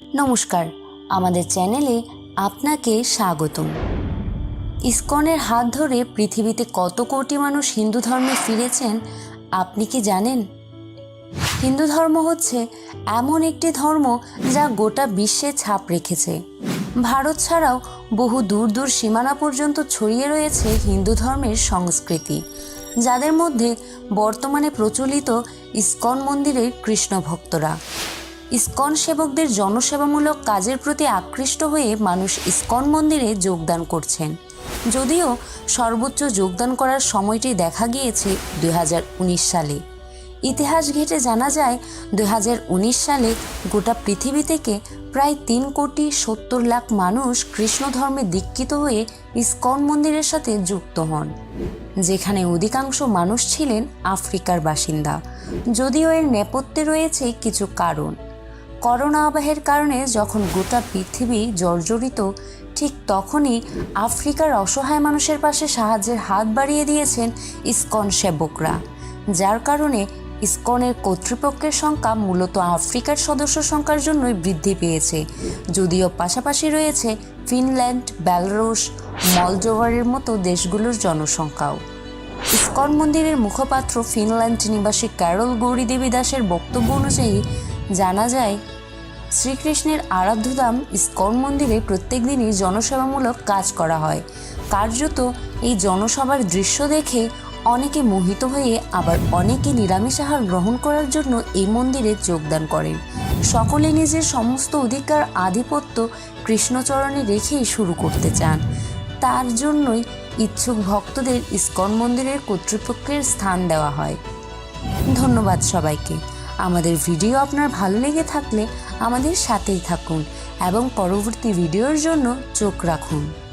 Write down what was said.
নমস্কার, আমাদের চ্যানেলে আপনাকে স্বাগতম। ইস্কনের হাত ধরে পৃথিবীতে কত কোটি মানুষ হিন্দু ধর্মে ফিরেছেন, আপনি কি জানেন? হিন্দু ধর্ম হচ্ছে এমন একটি ধর্ম যা গোটা বিশ্বে ছাপ রেখেছে। ভারত ছাড়াও বহু দূর দূর সীমানা পর্যন্ত ছড়িয়ে রয়েছে হিন্দু ধর্মের সংস্কৃতি, যাদের মধ্যে বর্তমানে প্রচলিত ইস্কন মন্দিরের কৃষ্ণ ভক্তরা ইসকন সেবকদের জনসেবামূলক কাজের প্রতি আকৃষ্ট হয়ে মানুষ ইস্কন মন্দিরে যোগদান করছেন। যদিও সর্বোচ্চ যোগদান করার সময়টি দেখা গিয়েছে দুই হাজার উনিশ সালে। ইতিহাস ঘেটে জানা যায়, দুই হাজার উনিশ সালে গোটা পৃথিবী থেকে প্রায় তিন কোটি সত্তর লাখ মানুষ কৃষ্ণ ধর্মে দীক্ষিত হয়ে ইস্কন মন্দিরের সাথে যুক্ত হন, যেখানে অধিকাংশ মানুষ ছিলেন আফ্রিকার বাসিন্দা। যদিও এর নেপথ্যে রয়েছে কিছু কারণ। করোনা আবাহের কারণে যখন গোটা পৃথিবী জর্জরিত, ঠিক তখনই আফ্রিকার অসহায় মানুষের পাশে সাহায্যের হাত বাড়িয়ে দিয়েছেন ইসকন সেবকরা। যার কারণে ইসকনের কর্তৃপক্ষের সংখ্যা মূলত আফ্রিকার সদস্য সংখ্যার জন্যই বৃদ্ধি পেয়েছে। যদিও পাশাপাশি রয়েছে ফিনল্যান্ড, বেলারুশ মলজোভারের মতো দেশগুলোর জনসংখ্যাও। ইসকন মন্দিরের মুখপাত্র ফিনল্যান্ড নিবাসী ক্যারল গৌরীদেবী দাসের বক্তব্য অনুযায়ী জানা যায়, শ্রীকৃষ্ণের আরাধ্যধাম ইস্কন মন্দিরে প্রত্যেক দিনই জনসেবামূলক কাজ করা হয়। কার্যত এই জনসভার দৃশ্য দেখে অনেকে মোহিত হয়ে আবার অনেকে নিরামিষ আহার গ্রহণ করার জন্য এই মন্দিরে যোগদান করেন। সকলে নিজের সমস্ত অধিকার, আধিপত্য কৃষ্ণচরণে রেখেই শুরু করতে চান। তার জন্যই ইচ্ছুক ভক্তদের ইস্কন মন্দিরের কর্তৃপক্ষের স্থান দেওয়া হয়। ধন্যবাদ সবাইকে। আমাদের ভিডিও আপনার ভালো লেগে থাকলে আমাদের সাথেই থাকুন এবং পরবর্তী ভিডিওর জন্য চোখ রাখুন।